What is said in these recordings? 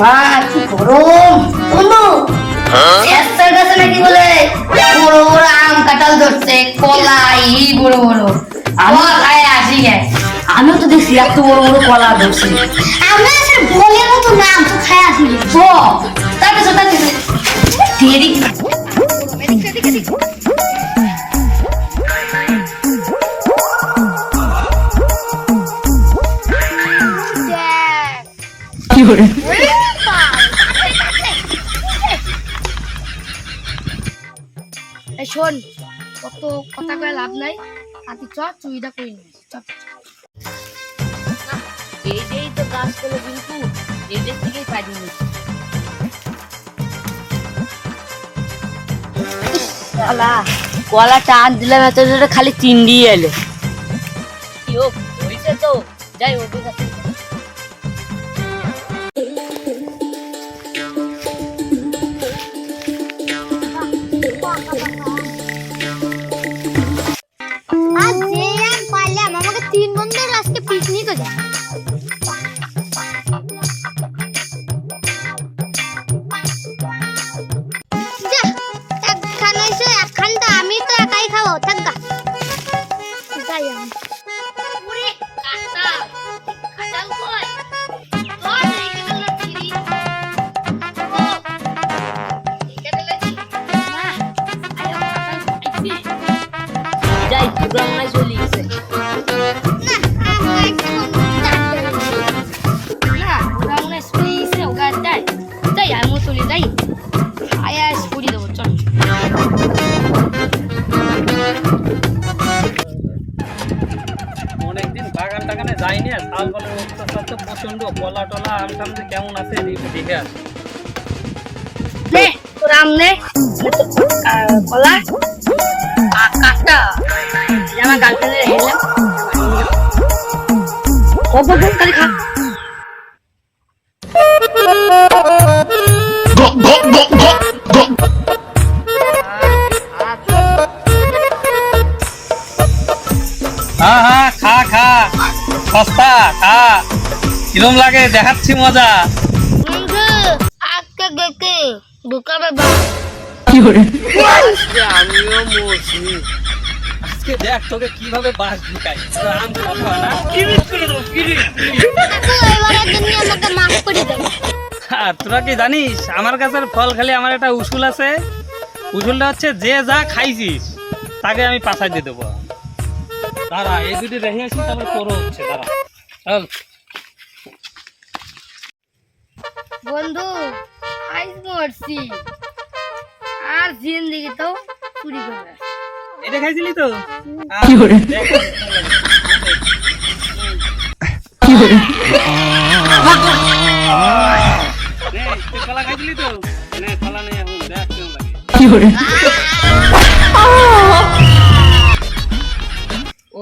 মা কি গরম। বন্ধু চেষ্টার কাছে নাকি বলে বড় বড় আম কাঁঠাল ধরছে কলা ই বড় বড়। আমার খায় আসি গেছে আমিও তো দেখছি এত বড় বড় কলা ধরছি। আমরা আসলে বলে মতো না তো খায় আসি তো তারপরে তারপরে দেরি করে শোন কত কথা কয়ে লাভ নাই। হাতি চ চুইটা নি চ এইটাই তো করল কিন্তু পারিনি কলা কলা টান দিলাম এত জোরে খালি চিন্ডি এলো। কি হোক হয়েছে তো। যাই ওদের কাছে আমিও চলে যাই দেবো চল অনেকদিন বাগান টাগানে যাইনি আর শাল বলে তো প্রচণ্ড কলা টলা আম টাম যে কেমন আছে দেখে- আসি কলা আ- কাটা এই আমার গার্লফ্রেন্ডের হেলাম খালি খা হ্যাঁ হ্যাঁ খা খা। সস্তা খা। কিরম লাগে দেখাচ্ছি মজা। আজকে গেছে ঢুকাবে আমিও মরছি। আজকে দেখ তোকে কীভাবে বাস ঢুকাই। করে দেবো? আমাকে মাফ করে দেবে আর তোরা কি জানিস আমার কাছের ফল খালি আমার একটা উসুল আছে। উসুলটা হচ্ছে যে যা খাইছিস তাকে আমি পাশাই দিয়ে দেবো। দাঁড়া এই দুটি রেখে আসি তারপর তোরও হচ্ছে দাঁড়া। চল। বন্ধু আইস মরছি আর জিন্দিগি তো চুরি করবে এটা খাইছিলি তো? দেখ, নে, তুই কলা খাইছিলি তো? নে কলা নেই এখন দেখ কেমন লাগে।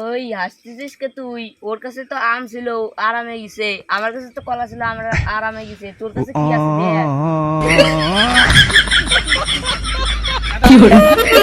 ওই হাসতেছিস কে তুই? ওর কাছে তো আম ছিল আরামে গেছে। আমার কাছে তো কলা ছিল আমার আরামে গেছে। তোর কাছে কি আছে দেখ।